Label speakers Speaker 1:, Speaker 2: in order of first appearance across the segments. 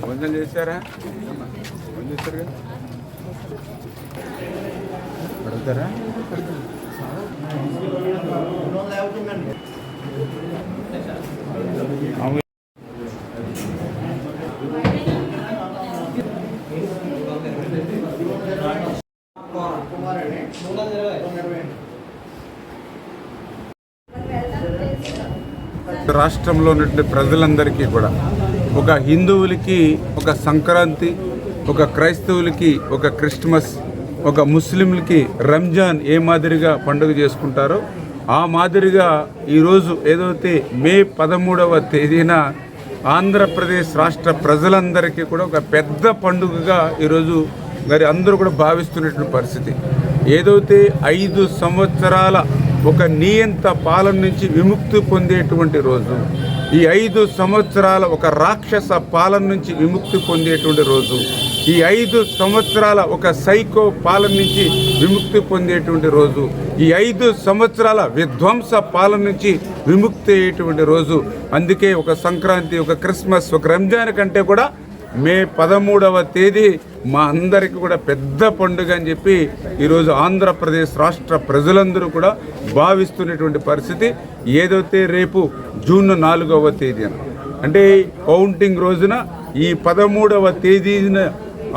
Speaker 1: భోజనం చేశారా? భోజనం చేశారు కదా? అడుగుతారా రాష్ట్రంలో ఉన్నటువంటి ప్రజలందరికీ కూడా ఒక హిందువులకి ఒక సంక్రాంతి ఒక క్రైస్తవులకి ఒక క్రిస్మస్ ఒక ముస్లింలకి రంజాన్ ఏ మాదిరిగా పండుగ చేసుకుంటారో ఆ మాదిరిగా ఈరోజు ఏదైతే మే పదమూడవ తేదీన ఆంధ్రప్రదేశ్ రాష్ట్ర ప్రజలందరికీ కూడా ఒక పెద్ద పండుగగా ఈరోజు మరి అందరూ కూడా భావిస్తున్నటువంటి పరిస్థితి. ఏదైతే ఐదు సంవత్సరాల ఒక నియంత పాలన నుంచి విముక్తి పొందేటువంటి రోజు. ఈ ఐదు సంవత్సరాల ఒక రాక్షస పాలన నుంచి విముక్తి పొందేటువంటి రోజు. ఈ ఐదు సంవత్సరాల ఒక సైకో పాలన నుంచి విముక్తి పొందేటువంటి రోజు. ఈ ఐదు సంవత్సరాల విధ్వంస పాలన నుంచి విముక్తి అయ్యేటువంటి రోజు. అందుకే ఒక సంక్రాంతి ఒక క్రిస్మస్ ఒక రంజాన్ కంటే కూడా మే పదమూడవ తేదీ మా అందరికీ కూడా పెద్ద పండుగ అని చెప్పి ఈరోజు ఆంధ్రప్రదేశ్ రాష్ట్ర ప్రజలందరూ కూడా భావిస్తున్నటువంటి పరిస్థితి. ఏదైతే రేపు జూన్ నాలుగవ తేదీన అంటే కౌంటింగ్ రోజున ఈ పదమూడవ తేదీన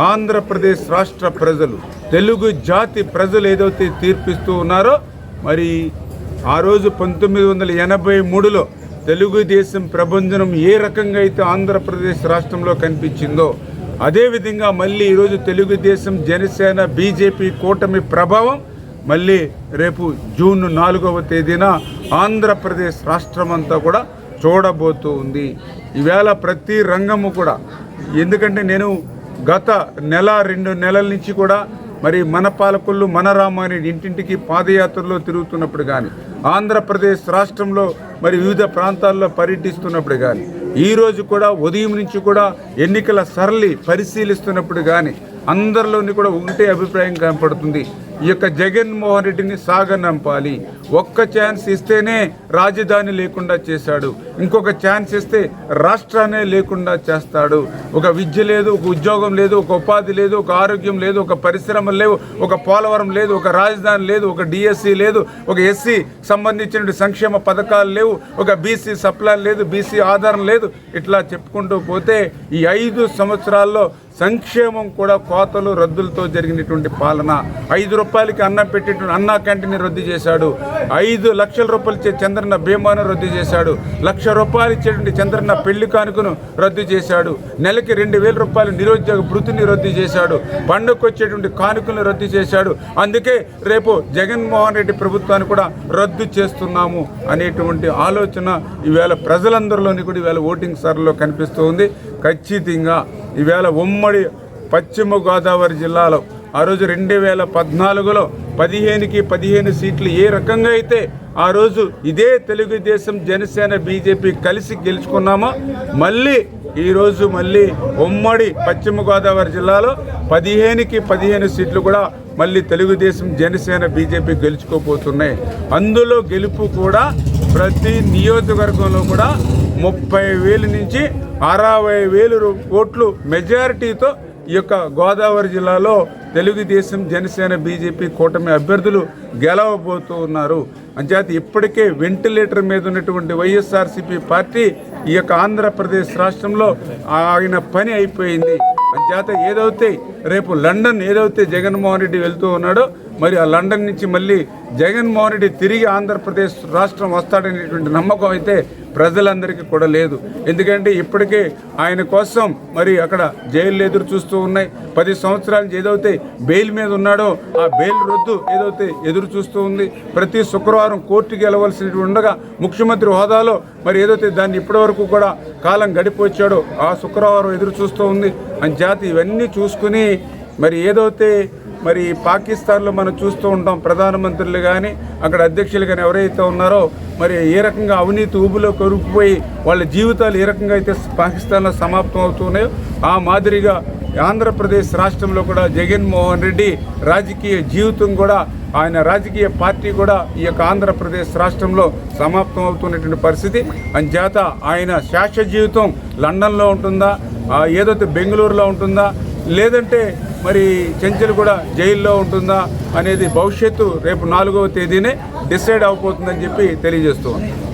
Speaker 1: ఆంధ్రప్రదేశ్ రాష్ట్ర ప్రజలు తెలుగు జాతి ప్రజలు ఏదైతే తీర్పిస్తూ ఉన్నారో మరి ఆ రోజు పంతొమ్మిది వందల ఎనభై మూడులో తెలుగుదేశం ప్రభంజనం ఏ రకంగా అయితే ఆంధ్రప్రదేశ్ రాష్ట్రంలో కనిపించిందో అదేవిధంగా మళ్ళీ ఈరోజు తెలుగుదేశం జనసేన బీజేపీ కూటమి ప్రభావం మళ్ళీ రేపు జూన్ నాలుగవ తేదీన ఆంధ్రప్రదేశ్ రాష్ట్రం అంతా కూడా చూడబోతూ ఉంది ఈవేళ ప్రతి రంగము కూడా ఎందుకంటే నేను గత నెల రెండు నెలల నుంచి కూడా మరి మన పాలకులు మన రామాని ఇంటింటికి పాదయాత్రలో తిరుగుతున్నప్పుడు కానీ ఆంధ్రప్రదేశ్ రాష్ట్రంలో మరి వివిధ ప్రాంతాల్లో పర్యటిస్తున్నప్పుడు కానీ ఈరోజు కూడా ఉదయం నుంచి కూడా ఎన్నికల సరళి పరిశీలిస్తున్నప్పుడు కానీ అందరిలోని కూడా ఒకటే అభిప్రాయం కనపడుతుంది. ఈ యొక్క జగన్మోహన్ రెడ్డిని సాగనంపాలి. ఒక్క ఛాన్స్ ఇస్తేనే రాజధాని లేకుండా చేశాడు. ఇంకొక ఛాన్స్ ఇస్తే రాష్ట్రానే లేకుండా చేస్తాడు. ఒక విద్య లేదు ఒక ఉద్యోగం లేదు ఒక ఉపాధి లేదు ఒక ఆరోగ్యం లేదు ఒక పరిశ్రమ లేవు ఒక పోలవరం లేదు ఒక రాజధాని లేదు ఒక డిఎస్సి లేదు ఒక ఎస్సీ సంబంధించిన సంక్షేమ పథకాలు లేవు ఒక బీసీ సప్లై లేదు బీసీ ఆధారం లేదు. ఇట్లా చెప్పుకుంటూ పోతే ఈ ఐదు సంవత్సరాల్లో సంక్షేమం కూడా కోతలు రద్దులతో జరిగినటువంటి పాలన. ఐదు రూపాయలకి అన్నం పెట్టేటువంటి అన్నా క్యాంటీన్ రద్దు చేశాడు. ఐదు లక్షల రూపాయలు ఇచ్చే చంద్రన్న భీమాను రద్దు చేశాడు. లక్ష రూపాయలు ఇచ్చేటువంటి చంద్రన్న పెళ్ళి కానుకను రద్దు చేశాడు. నెలకి రెండు వేల రూపాయలు నిరుద్యోగ భృతిని రద్దు చేశాడు. పండుగకు వచ్చేటువంటి కానుకలను రద్దు చేశాడు. అందుకే రేపు జగన్మోహన్ రెడ్డి ప్రభుత్వాన్ని కూడా రద్దు చేస్తున్నాము అనేటువంటి ఆలోచన ఈవేళ ప్రజలందరిలోని కూడా ఈవేళ ఓటింగ్ సర్లో కనిపిస్తూ ఉంది. ఖచ్చితంగా ఈవేళ ఉమ్మడి పశ్చిమ గోదావరి జిల్లాలో ఆ రోజు రెండు వేల పద్నాలుగులో పదిహేనుకి పదిహేను సీట్లు ఏ రకంగా అయితే ఆ రోజు ఇదే తెలుగుదేశం జనసేన బీజేపీ కలిసి గెలుచుకున్నామో మళ్ళీ ఈరోజు మళ్ళీ ఉమ్మడి పశ్చిమ గోదావరి జిల్లాలో పదిహేనుకి పదిహేను సీట్లు కూడా మళ్ళీ తెలుగుదేశం జనసేన బీజేపీ గెలుచుకోబోతున్నాయి. అందులో గెలుపు కూడా ప్రతి నియోజకవర్గంలో కూడా ముప్పై వేలు నుంచి అరవై వేలు ఓట్లు మెజారిటీతో ఈ యొక్క గోదావరి జిల్లాలో తెలుగుదేశం జనసేన బీజేపీ కూటమి అభ్యర్థులు గెలవబోతూ ఉన్నారు. అంచేత ఇప్పటికే వెంటిలేటర్ మీద ఉన్నటువంటి వైఎస్ఆర్సీపీ పార్టీ ఈ యొక్క ఆంధ్రప్రదేశ్ రాష్ట్రంలో ఆయన పని అయిపోయింది. అంచేత ఏదైతే రేపు లండన్ ఏదైతే జగన్మోహన్ రెడ్డి వెళ్తూ ఉన్నాడో మరి ఆ లండన్ నుంచి మళ్ళీ జగన్మోహన్ రెడ్డి తిరిగి ఆంధ్రప్రదేశ్ రాష్ట్రం వస్తాడనేటువంటి నమ్మకం అయితే ప్రజలందరికీ కూడా లేదు. ఎందుకంటే ఇప్పటికే ఆయన కోసం మరి అక్కడ జైలు ఎదురు చూస్తూ ఉన్నాయి. పది సంవత్సరాల నుంచి ఏదైతే బెయిల్ మీద ఉన్నాడో ఆ బెయిల్ రద్దు ఏదైతే ఎదురు చూస్తూ ఉంది ప్రతి శుక్రవారం కోర్టుకి వెళ్ళవలసినటువంటి ఉండగా ముఖ్యమంత్రి హోదాలో మరి ఏదైతే దాన్ని ఇప్పటివరకు కూడా కాలం గడిపొచ్చాడో ఆ శుక్రవారం ఎదురు చూస్తూ ఉంది. అని జాతి ఇవన్నీ చూసుకుని మరి ఏదైతే మరి పాకిస్తాన్లో మనం చూస్తూ ఉంటాం ప్రధానమంత్రులు కానీ అక్కడ అధ్యక్షులు కానీ ఎవరైతే ఉన్నారో మరి ఏ రకంగా అవినీతి ఊబులో కొరుకుపోయి వాళ్ళ జీవితాలు ఏ రకంగా అయితే పాకిస్తాన్లో సమాప్తం అవుతున్నాయో ఆ మాదిరిగా ఆంధ్రప్రదేశ్ రాష్ట్రంలో కూడా జగన్మోహన్ రెడ్డి రాజకీయ జీవితం కూడా ఆయన రాజకీయ పార్టీ కూడా ఈ యొక్క ఆంధ్రప్రదేశ్ రాష్ట్రంలో సమాప్తం అవుతున్నటువంటి పరిస్థితి. అంచేత ఆయన శాశ్వత జీవితం లండన్లో ఉంటుందా ఏదైతే బెంగళూరులో ఉంటుందా లేదంటే మరి చెంచల్ కూడా జైల్లో ఉంటుందా అనేది భవిష్యత్తు రేపు నాలుగవ తేదీనే డిసైడ్ అవబోతుందని చెప్పి తెలియజేస్తూ ఉన్నాను